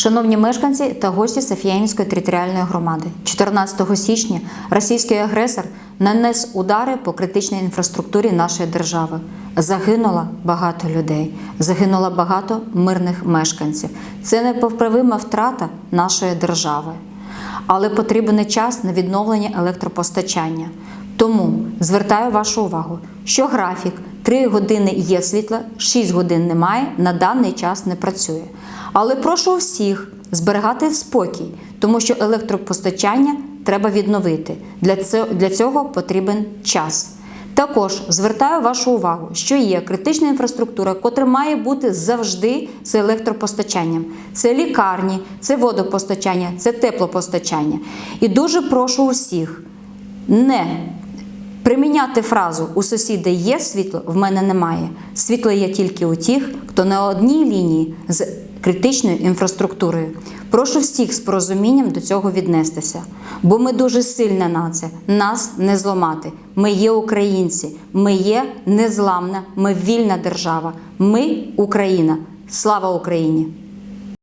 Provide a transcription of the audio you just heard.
Шановні мешканці та гості Софіянської територіальної громади, 14 січня російський агресор нанес удари по критичній інфраструктурі нашої держави. Загинуло багато людей, загинуло багато мирних мешканців. Це непоправима втрата нашої держави. Але потрібен час на відновлення електропостачання. Тому звертаю вашу увагу, що графік 3 години є світло, 6 годин немає, на даний час не працює. Але прошу всіх зберігати спокій, тому що електропостачання треба відновити. Для цього, потрібен час. Також звертаю вашу увагу, що є критична інфраструктура, котра має бути завжди з електропостачанням. Це лікарні, це водопостачання, це теплопостачання. І дуже прошу усіх не приміняти фразу у сусіда є світло, в мене немає. Світло є тільки у тих, хто на одній лінії з критичною інфраструктурою. Прошу всіх з порозумінням до цього віднестися, бо ми дуже сильна нація, нас не зламати. Ми є українці, ми є незламна, ми вільна держава. Ми Україна. Слава Україні!